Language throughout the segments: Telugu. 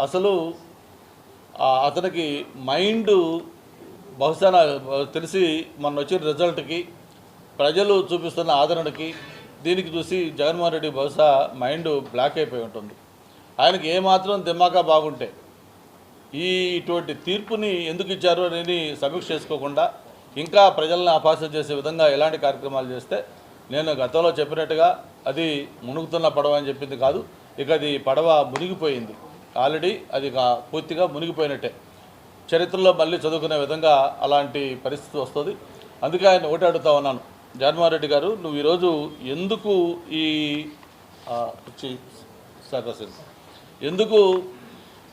అసలు అతనికి మైండ్ బహుశా నాకు తెలిసి మొన్న వచ్చిన రిజల్ట్కి ప్రజలు చూపిస్తున్న ఆదరణకి దీనికి చూసి జగన్మోహన్ రెడ్డి బహుశా మైండ్ బ్లాక్ అయిపోయి ఉంటుంది. ఆయనకి ఏమాత్రం దిమాకా బాగుంటే ఈ ఇటువంటి తీర్పుని ఎందుకు ఇచ్చారు అనేది సమీక్ష చేసుకోకుండా ఇంకా ప్రజల్ని అపాసం చేసే విధంగా ఎలాంటి కార్యక్రమాలు చేస్తే నేను గతంలో చెప్పినట్టుగా అది మునుగుతున్న పడవ అని చెప్పింది కాదు ఇక అది పడవ మునిగిపోయింది. ఆల్రెడీ అది పూర్తిగా మునిగిపోయినట్టే. చరిత్రలో మళ్ళీ చదువుకునే విధంగా అలాంటి పరిస్థితి వస్తుంది. అందుకే ఆయన ఒకటి అడుగుతా ఉన్నాను. జగన్మోహన్ రెడ్డి గారు నువ్వు ఈరోజు ఎందుకు ఈ ఎందుకు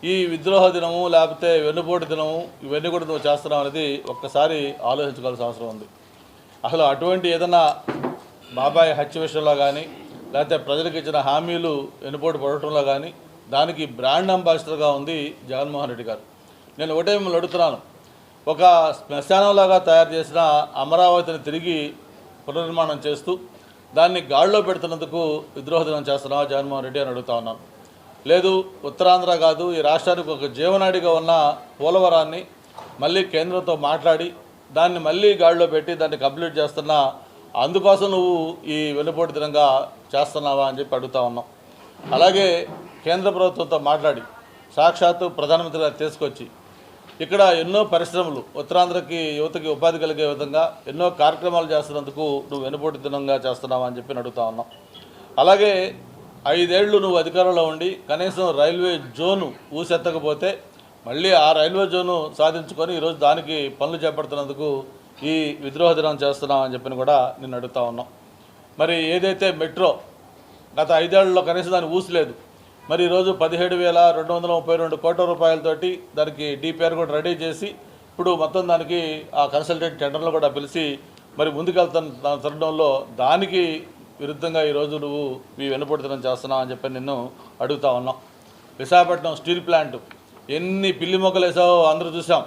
ఈ విద్రోహ దినము లేకపోతే వెన్నుపోటు దినము ఇవన్నీ కూడా నువ్వు చేస్తున్నావు అనేది ఒక్కసారి ఆలోచించుకోవాల్సిన అవసరం ఉంది. అసలు అటువంటి ఏదైనా బాబాయ్ హత్య విషయంలో కానీ లేకపోతే ప్రజలకు ఇచ్చిన హామీలు వెన్నుపోటు పడటంలో కానీ దానికి బ్రాండ్ అంబాసిడర్గా ఉంది జగన్మోహన్ రెడ్డి గారు. నేను ఒకటే మిమ్మల్ని అడుగుతున్నాను. ఒక శ్మశానంలాగా తయారు చేసిన అమరావతిని తిరిగి పునర్నిర్మాణం చేస్తూ దాన్ని గాడిలో పెడుతున్నందుకు విద్రోహ దినం చేస్తున్నావా జగన్మోహన్ రెడ్డి అని అడుగుతా ఉన్నాను. లేదు ఉత్తరాంధ్ర కాదు ఈ రాష్ట్రానికి ఒక జీవనాడిగా ఉన్న పోలవరాన్ని మళ్ళీ కేంద్రంతో మాట్లాడి దాన్ని మళ్ళీ గాడిలో పెట్టి దాన్ని కంప్లీట్ చేస్తున్నా అందుకోసం నువ్వు ఈ వెనుపోటు దినంగా చేస్తున్నావా అని చెప్పి అడుగుతా ఉన్నాం. అలాగే కేంద్ర ప్రభుత్వంతో మాట్లాడి సాక్షాత్తు ప్రధానమంత్రి గారు తీసుకొచ్చి ఇక్కడ ఎన్నో పరిశ్రమలు ఉత్తరాంధ్రకి యువతకి ఉపాధి కలిగే విధంగా ఎన్నో కార్యక్రమాలు చేస్తున్నందుకు నువ్వు వెనుపోటు దినంగా చేస్తున్నావా అని చెప్పి అడుగుతా ఉన్నాం. అలాగే ఐదేళ్ళు నువ్వు అధికారంలో ఉండి కనీసం రైల్వే జోను ఊసెత్తకపోతే మళ్ళీ ఆ రైల్వే జోను సాధించుకొని ఈరోజు దానికి పనులు చేపడుతున్నందుకు ఈ విద్రోహ దినం చేస్తున్నావు అని చెప్పి కూడా నిన్ను అడుగుతా ఉన్నాం. మరి ఏదైతే మెట్రో గత ఐదేళ్ళలో కనీసం దాన్ని ఊసలేదు మరి ఈరోజు పదిహేడు వేల రెండు వందల ముప్పై రెండు కోట్ల రూపాయలతోటి దానికి డిపిఆర్ కూడా రెడీ చేసి ఇప్పుడు మొత్తం దానికి ఆ కన్సల్టెంట్ టెండర్లు కూడా పిలిచి మరి ముందుకెళ్తున్న తరుణంలో దానికి విరుద్ధంగా ఈరోజు నువ్వు మీ వెనుపడుతనం చేస్తున్నావు అని చెప్పి నిన్ను అడుగుతా ఉన్నాం. విశాఖపట్నం స్టీల్ ప్లాంట్ ఎన్ని పిల్లి మొక్కలు వేసావో అందరూ చూసాం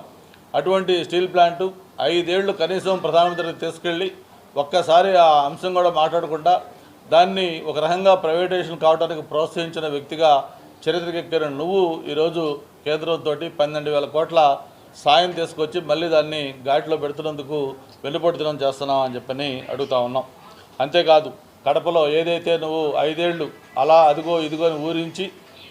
అటువంటి స్టీల్ ప్లాంటు ఐదేళ్ళు కనీసం ప్రధానమంత్రికి తీసుకెళ్ళి ఒక్కసారి ఆ అంశం కూడా మాట్లాడకుండా దాన్ని ఒక రకంగా ప్రైవేటైజేషన్ కావడానికి ప్రోత్సహించిన వ్యక్తిగా చరిత్రకెక్కిన నువ్వు ఈరోజు కేంద్రంతో పన్నెండు వేల కోట్ల సాయం తీసుకొచ్చి మళ్ళీ దాన్ని ఘాట్లో పెడుతున్నందుకు వెన్నుపోటుతనం చేస్తున్నావు అని చెప్పని అడుగుతా ఉన్నాం. అంతేకాదు కడపలో ఏదైతే నువ్వు ఐదేళ్ళు అలా అదిగో ఇదిగో అని ఊరించి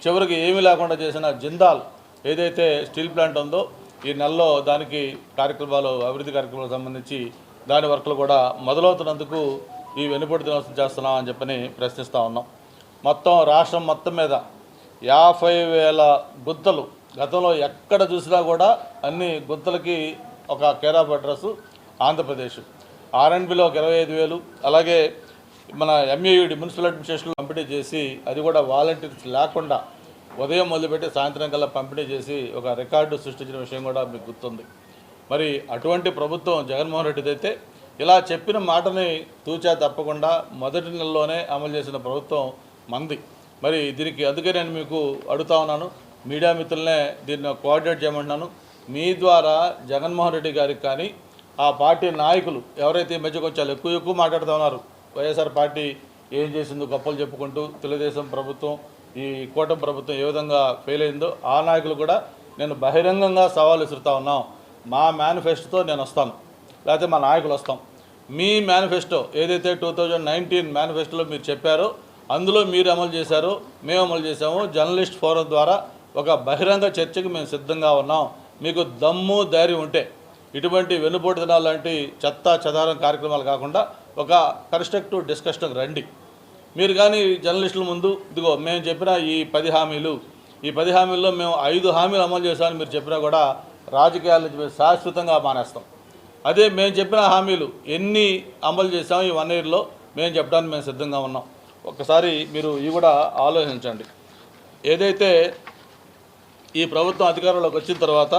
చివరికి ఏమీ లేకుండా చేసిన జిందాల్ ఏదైతే స్టీల్ ప్లాంట్ ఉందో ఈ నెలలో దానికి కార్యక్రమాలు అభివృద్ధి కార్యక్రమాలకు సంబంధించి దాని వర్క్లు కూడా మొదలవుతున్నందుకు ఈ వెనుబడి దినోత్సవం చేస్తున్నాం అని చెప్పని ప్రశ్నిస్తూ ఉన్నాం. మొత్తం రాష్ట్రం మొత్తం మీద యాభై వేల గుంతలు గతంలో ఎక్కడ చూసినా కూడా అన్ని గుంతలకి ఒక కేరాఫ్ అడ్రస్ ఆంధ్రప్రదేశ్. ఆర్ఎండ్బిలో ఒక ఇరవై ఐదు వేలు అలాగే మన ఎంఏయుడి మున్సిపల్ అడ్మినిస్ట్రేషన్లో పంపిణీ చేసి అది కూడా వాలంటీర్స్ లేకుండా ఉదయం మొదలుపెట్టి సాయంత్రం కల్లా పంపిణీ చేసి ఒక రికార్డు సృష్టించిన విషయం కూడా మీకు గుర్తుంది. మరి అటువంటి ప్రభుత్వం జగన్మోహన్ రెడ్డిదైతే ఇలా చెప్పిన మాటని తూచా తప్పకుండా మొదటి నెలలోనే అమలు చేసిన ప్రభుత్వం మంది. మరి దీనికి అందుకే నేను మీకు అడుగుతా ఉన్నాను. మీడియా మిత్రులనే దీన్ని కోఆర్డినేట్ చేయమంటున్నాను. మీ ద్వారా జగన్మోహన్ రెడ్డి గారికి కానీ ఆ పార్టీ నాయకులు ఎవరైతే ఈ మధ్య కొంచెం ఎక్కువ ఎక్కువ మాట్లాడుతూ ఉన్నారు. వైఎస్ఆర్ పార్టీ ఏం చేసిందో గొప్పలు చెప్పుకుంటూ తెలుగుదేశం ప్రభుత్వం ఈ కూటమి ప్రభుత్వం ఏ విధంగా ఫెయిల్ అయిందో ఆ నాయకులు కూడా నేను బహిరంగంగా సవాలు విసురుతా ఉన్నాం. మా మేనిఫెస్టోతో నేను వస్తాను. లేకపోతే మా నాయకులు వస్తాం. మీ మేనిఫెస్టో ఏదైతే టూ థౌజండ్ నైన్టీన్ మేనిఫెస్టోలో మీరు చెప్పారో అందులో మీరు అమలు చేశారు మేము అమలు చేశాము జర్నలిస్ట్ ఫోరం ద్వారా ఒక బహిరంగ చర్చకు మేము సిద్ధంగా ఉన్నాం. మీకు దమ్ము ధైర్యం ఉంటే ఇటువంటి వెన్నుపోటు దినాలు లాంటి చెత్త చెదారం కార్యక్రమాలు కాకుండా ఒక కన్స్ట్రక్టివ్ డిస్కషన్కి రండి. మీరు కానీ జర్నలిస్టుల ముందు ఇదిగో మేము చెప్పిన ఈ పది హామీలు ఈ పది హామీల్లో మేము ఐదు హామీలు అమలు చేశామని మీరు చెప్పినా కూడా రాజకీయాల నుంచి శాశ్వతంగా మానేస్తాం. అదే మేము చెప్పిన హామీలు ఎన్ని అమలు చేసాము ఈ వన్ ఇయర్లో మేము చెప్పడానికి మేము సిద్ధంగా ఉన్నాం. ఒకసారి మీరు ఇవి కూడా ఆలోచించండి. ఏదైతే ఈ ప్రభుత్వం అధికారంలోకి వచ్చిన తర్వాత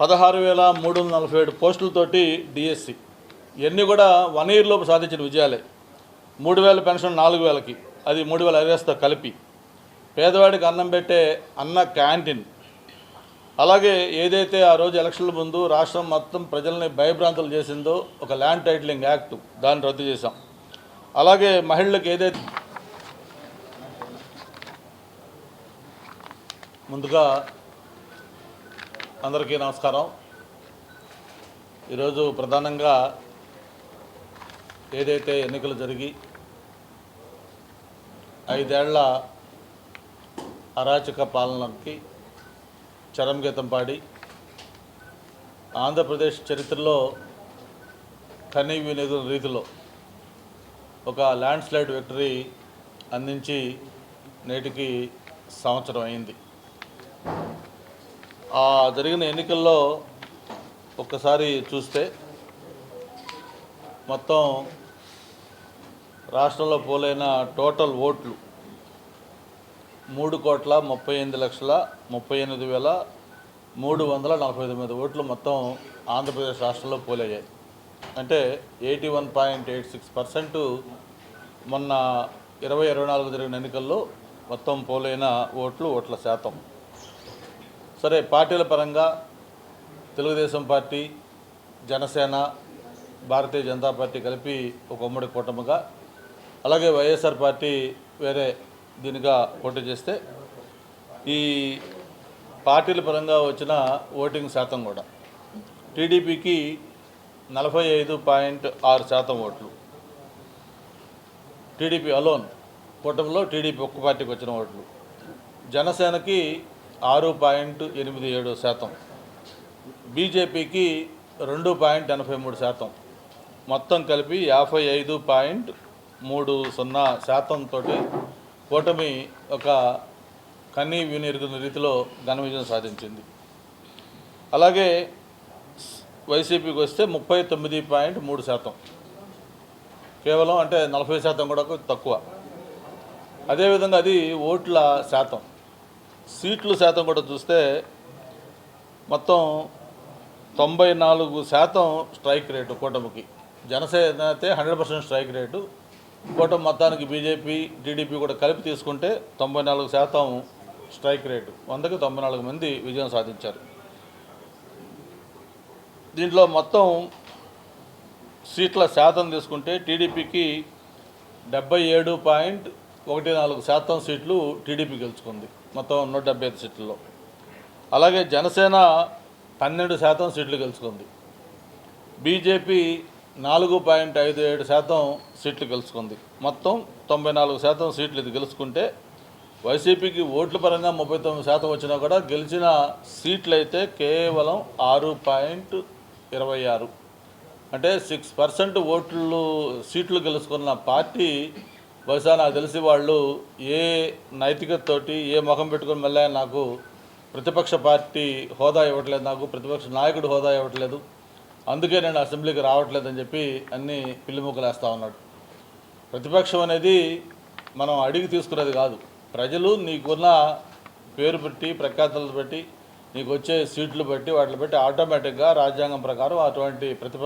పదహారు వేల మూడు వందల నలభై ఏడు పోస్టులతోటి డిఎస్సి ఇవన్నీ కూడా వన్ ఇయర్లోపు సాధించిన విజయాలే. మూడు వేల పెన్షన్ నాలుగు వేలకి అది మూడు వేల అరేస్తో కలిపి. పేదవాడికి అన్నం పెట్టే అన్న క్యాంటీన్ అలాగే ఏదైతే ఆ రోజు ఎలక్షన్ల ముందు రాష్ట్రం మొత్తం ప్రజల్ని భయభ్రాంతులు చేసిందో ఒక ల్యాండ్ టైటిలింగ్ యాక్ట్ దాన్ని రద్దు చేశాం. అలాగే మహిళలకు ఏదైతే ముందుగా అందరికీ నమస్కారం. ఈరోజు ప్రధానంగా ఏదైతే ఎన్నికలు జరిగి ఐదేళ్ళ అరాచక పాలనకి చరంగీతం పాడి ఆంధ్రప్రదేశ్ చరిత్రలో కనీవి వినియోగ రీతిలో ఒక ల్యాండ్ స్లైడ్ విక్టరీ అందించి నేటికి సంవత్సరం అయింది. ఆ జరిగిన ఎన్నికల్లో ఒక్కసారి చూస్తే మొత్తం రాష్ట్రంలో పోలైన టోటల్ ఓట్లు మూడు కోట్ల ముప్పై ఎనిమిది లక్షల ముప్పై ఎనిమిది వేల మూడు వందల నలభై తొమ్మిది ఓట్లు మొత్తం ఆంధ్రప్రదేశ్ రాష్ట్రంలో పోలయ్యాయి. అంటే eighty one point eight six percent మొన్న ఇరవై ఇరవై నాలుగు జరిగిన ఎన్నికల్లో మొత్తం పోలైన ఓట్లు ఓట్ల శాతం. సరే పార్టీల పరంగా తెలుగుదేశం పార్టీ జనసేన భారతీయ జనతా పార్టీ కలిపి ఒక ఉమ్మడి కూటమిగా అలాగే వైఎస్ఆర్ పార్టీ వేరే దీనిగా పోటీ చేస్తే ఈ పార్టీల పరంగా వచ్చిన ఓటింగ్ శాతం కూడా. టీడీపీకి నలభై ఐదు పాయింట్ ఆరు శాతం ఓట్లు. టీడీపీ అలోన్ కూటమిలో టీడీపీ ఒక్క పార్టీకి వచ్చిన ఓట్లు. జనసేనకి ఆరు పాయింట్ ఎనిమిది ఏడు శాతం. బీజేపీకి రెండు పాయింట్ ఎనభై మూడు శాతం. మొత్తం కలిపి యాభై ఐదు పాయింట్ మూడు సున్నా శాతంతో కూటమి ఒక కన్నీ వినిరుగున్న రీతిలో ఘన విజయం సాధించింది. అలాగే వైసీపీకి వస్తే ముప్పై తొమ్మిది పాయింట్ మూడు శాతం. కేవలం అంటే నలభై శాతం కూడా తక్కువ. అదేవిధంగా అది ఓట్ల శాతం. సీట్లు శాతం కూడా చూస్తే మొత్తం తొంభై నాలుగు శాతం స్ట్రైక్ రేటు కూటమికి. జనసేన అయితే హండ్రెడ్ పర్సెంట్ స్ట్రైక్ రేటు కూటమి మొత్తానికి బీజేపీ టీడీపీ కూడా కలిపి తీసుకుంటే తొంభై నాలుగు శాతం స్ట్రైక్ రేటు. వందకి తొంభై నాలుగు మంది విజయం సాధించారు. దీంట్లో మొత్తం సీట్ల శాతం తీసుకుంటే టీడీపీకి డెబ్బై ఏడు పాయింట్ ఒకటి నాలుగు శాతం సీట్లు టీడీపీ గెలుచుకుంది. మొత్తం నూట డెబ్బై ఐదు సీట్లలో. అలాగే జనసేన పన్నెండు శాతం సీట్లు గెలుచుకుంది. బీజేపీ నాలుగు పాయింట్ ఐదు ఏడు శాతం సీట్లు గెలుచుకుంది. మొత్తం తొంభై నాలుగు శాతం సీట్లు ఇది గెలుచుకుంటే వైసీపీకి ఓట్ల పరంగా ముప్పై తొమ్మిది శాతం వచ్చినా కూడా గెలిచిన సీట్లు అయితే కేవలం ఆరు పాయింట్ ఇరవై ఆరు. అంటే సిక్స్ పర్సెంట్ ఓట్లు సీట్లు గెలుచుకున్న పార్టీ బహుశా నాకు తెలిసి వాళ్ళు ఏ నైతికతతోటి ఏ ముఖం పెట్టుకొని మళ్ళీ నాకు ప్రతిపక్ష పార్టీ హోదా ఇవ్వట్లేదు నాకు ప్రతిపక్ష నాయకుడు హోదా ఇవ్వట్లేదు. అందుకే నేను అసెంబ్లీకి రావట్లేదని చెప్పి అన్ని పిల్లిముక్కలు ఉన్నాడు. ప్రతిపక్షం అనేది మనం అడిగి తీసుకునేది కాదు. ప్రజలు నీకున్న పేరు పెట్టి ప్రఖ్యాతలు పెట్టి నీకు వచ్చే సీట్లు బట్టి వాటిని బట్టి ఆటోమేటిక్గా రాజ్యాంగం ప్రకారం అటువంటి ప్రతిపక్ష